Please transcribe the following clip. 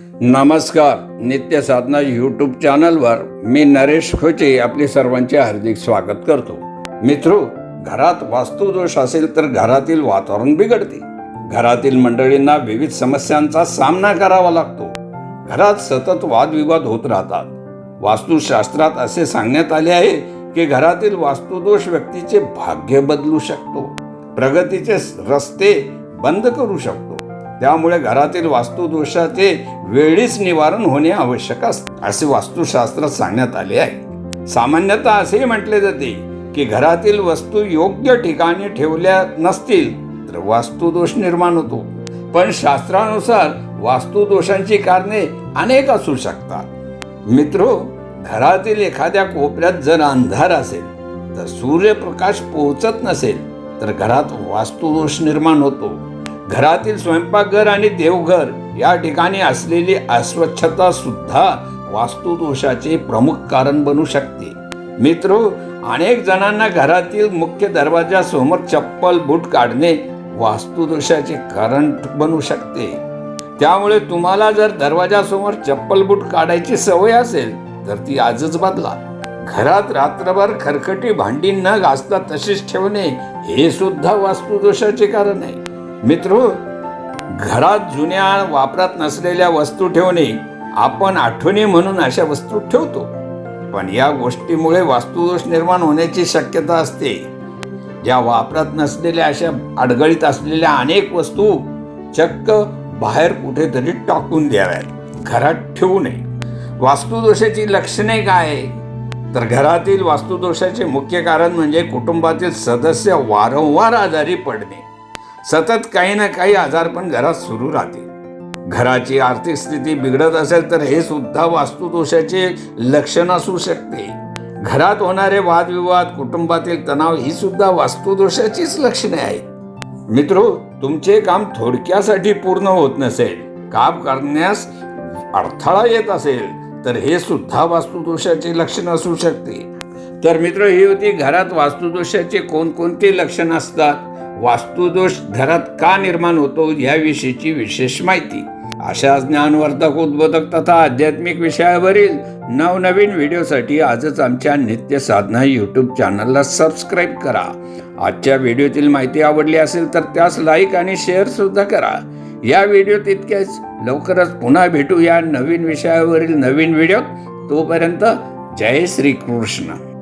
नमस्कार नित्य साधना यूट्यूब चॅनलवर मी नरेश खोचे आपले सर्वांचे हार्दिक स्वागत करतो. मित्रो घरात वास्तुदोष असेल तर घरातील वातावरण बिघडते. घरातील मंडळींना विविध समस्यांचा सामना करावा लागतो. घरात सतत वादविवाद होत राहतात. वास्तुशास्त्रात असे सांगण्यात आले आहे की घरातील वास्तुदोष व्यक्तीचे भाग्य बदलू शकतो. प्रगतीचे रस्ते बंद करू शकतो. त्यामुळे घरातील वास्तुदोषाचे वेळीच निवारण होणे आवश्यक असते. असे वास्तुशास्त्रात सांगण्यात आले आहे. सामान्यतः असेही म्हटले जाते की घरातील वस्तू योग्य ठिकाणी ठेवल्या नसतील तर वास्तुदोष निर्माण होतो. पण शास्त्रानुसार वास्तुदोषांची कारणे अनेक असू शकतात. मित्र घरातील एखाद्या कोपऱ्यात जर अंधार असेल तर सूर्यप्रकाश पोहोचत नसेल तर घरात वास्तुदोष निर्माण होतो. घरातील स्वयंपाकघर आणि देवघर या ठिकाणी असलेली अस्वच्छता सुद्धा वास्तुदोषाचे प्रमुख कारण बनू शकते. मित्रो अनेक जणांना घरातील मुख्य दरवाजा समोर चप्पल बूट काढणे वास्तुदोषाचे कारण बनू शकते. त्यामुळे तुम्हाला जर दरवाजासमोर चप्पल बूट काढायची सवय असेल तर ती आजच बदला. घरात रात्रभर खरखटी भांडी न घासता तशीच ठेवणे हे सुद्धा वास्तुदोषाचे कारण आहे. मित्र घरात जुन्या वापरात नसलेल्या वस्तू ठेवणे आपण आठवणी म्हणून अशा वस्तू ठेवतो. पण या गोष्टीमुळे वास्तुदोष निर्माण होण्याची शक्यता असते. ज्या वापरात नसलेल्या अशा अडगळीत असलेल्या अनेक वस्तू चक्क बाहेर कुठेतरी टाकून द्याव्यात. घरात ठेवू नये. वास्तुदोषाची लक्षणे काय आहे? तर घरातील वास्तुदोषाचे मुख्य कारण म्हणजे कुटुंबातील सदस्य वारंवार आजारी पडणे. सतत काही ना काही आजारपण घरात सुरू राहते घराची आर्थिक स्थिती बिघडत असेल तर हे सुद्धा वास्तुदोषाचे लक्षण असू शकते. घरात होणारे वादविवाद कुटुंबातील तणाव ही सुद्धा वास्तुदोषाचीच लक्षणे आहेत. मित्रो तुमचे काम थोडक्यासाठी पूर्ण होत नसेल काम करण्यास अडथळा येत असेल तर हे सुद्धा वास्तुदोषाचे लक्षण असू शकते. तर मित्र ही होती घरात वास्तुदोषाचे कोणकोणते लक्षण असतात? वास्तुदोष घरात का निर्माण होतो याविषयीची विशेष माहिती. अशा ज्ञानवर्धक उद्बोधक तथा आध्यात्मिक विषयावरील नवनवीन व्हिडिओसाठी आजच आमच्या नित्य साधना यूट्यूब चॅनलला सबस्क्राईब करा. आजच्या व्हिडिओतील माहिती आवडली असेल तर त्यास लाईक आणि शेअर सुद्धा करा. या व्हिडिओत इतकेच लवकरच पुन्हा भेटू या नवीन विषयावरील नवीन व्हिडिओ तोपर्यंत जय श्रीकृष्ण.